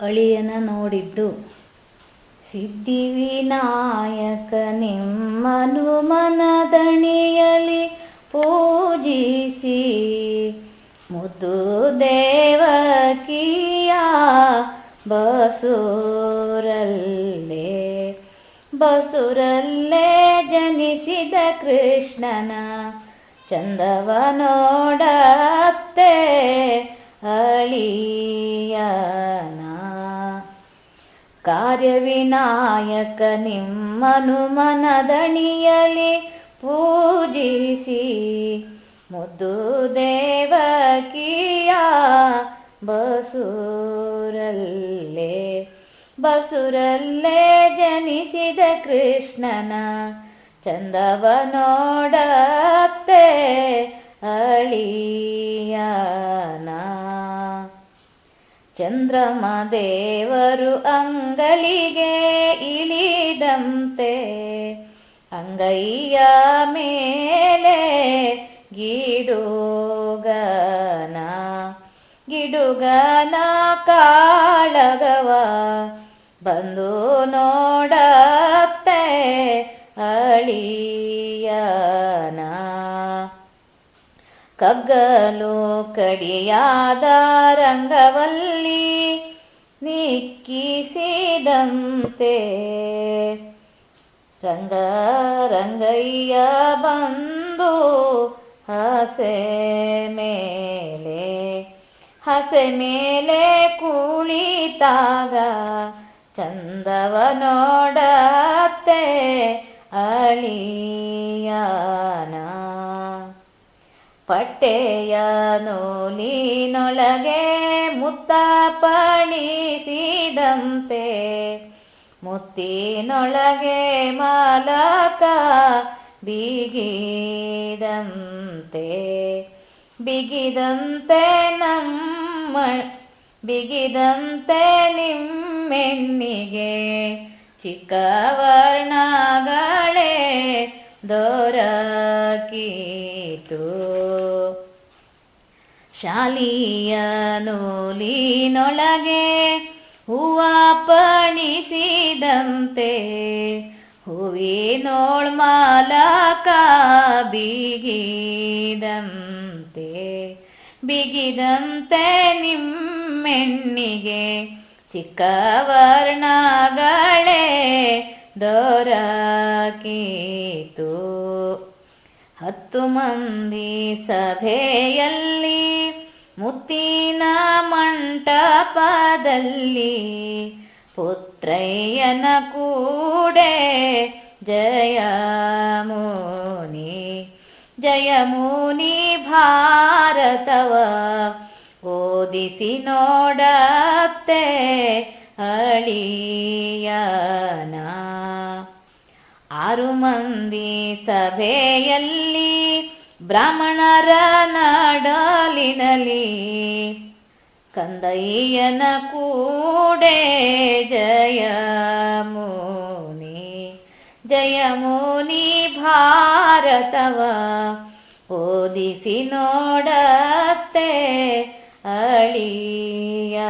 ಅಳಿಯನ ನೋಡಿದ್ದು. ಸಿದ್ಧಿವಿನಾಯಕ ನಿಮ್ಮನು ಮನದಣಿಯಲಿ ಪೂಜಿಸಿ. ಮುದ್ದು ದೇವಕಿಯ ಬಸುರಲ್ಲೇ ಬಸುರಲ್ಲೇ ಜನಿಸಿದ ಕೃಷ್ಣನ ಚಂದವ ನೋಡತ್ತೆ ಅಳಿಯನ. ಕಾರ್ಯವಿನಾಯಕ ನಿಮ್ಮನು ಮನದಣಿಯಲಿ ಪೂಜಿಸಿ. ಮುದ್ದು ದೇವಕಿಯ ಬಸುರಲ್ಲೇ ಬಸುರಲ್ಲೇ ಜನಿಸಿದ ಕೃಷ್ಣನ ಚಂದವ ನೋಡತ್ತೆ ಅಳಿಯನ ಚಂದ್ರಮ ದೇವರು ಅಂಗಳಿಗೆ ಇಳಿದಂತೆ ಅಂಗೈಯ ಮೇಲೆ ಗಿಡುಗನ ಗಿಡುಗನ ಕಾಳಗವ ಬಂದು ನೋಡತ್ತೆ ಕಗ್ಗಲು ಕಡಿಯಾದ ರಂಗವಲ್ಲಿ ನಿಕ್ಕಿಸಿದಂತೆ ರಂಗ ರಂಗಯ್ಯ ಬಂದು ಹಸೆ ಮೇಲೆ ಹಸೆ ಮೇಲೆ ಕುಳಿತಾಗ ಚಂದವ ನೋಡತ್ತೆ ಅಳಿಯನ. ಪಟ್ಟೆಯ ನೂಲಿನೊಳಗೆ ಮುತ್ತ ಪಣಿಸಿದಂತೆ ಮುತ್ತಿನೊಳಗೆ ಮಾಲಕ ಬಿಗಿದಂತೆ. ಬಿಗಿದಂತೆ ನಮ್ಮ ಬಿಗಿದಂತೆ ನಿಮ್ಮೆಣ್ಣಿಗೆ ಚಿಕ್ಕವರ್ಣಗಳೇ ದೊರಕೀತು. ಶಾಲಿಯ ನೂಲಿನೊಳಗೆ ಹೂವ ಪಣಿಸಿದಂತೆ ಹೂವಿನೋಳ್ ಮಾಲಕ ಬಿಗಿದಂತೆ. ಬಿಗಿದಂತೆ ನಿಮ್ಮೆಣ್ಣಿಗೆ ಚಿಕ್ಕವರ್ಣಗಳೇ ದೊರಕೀತು. ಹತ್ತು ಮಂದಿ ಸಭೆಯಲ್ಲಿ ಮುತ್ತಿನ ಮಂಟಪದಲ್ಲಿ ಪುತ್ರಯ್ಯನ ಕೂಡೆ ಜಯಮುನಿ ಜಯಮುನಿ ಭಾರತವ ಓದಿಸಿ ನೋಡತ್ತೆ ಅಳಿಯನ. ಆರು ಮಂದಿ ಸಭೆಯಲ್ಲಿ ಬ್ರಾಹ್ಮಣರ ನಡಲಿನಲಿ ಕಂದಯ್ಯನ ಕೂಡೆ ಜಯ ಮುನಿ ಜಯ ಮುನಿ ಭಾರತವ, ಓದಿಸಿ ನೋಡತ್ತೆ ಅಳಿಯನ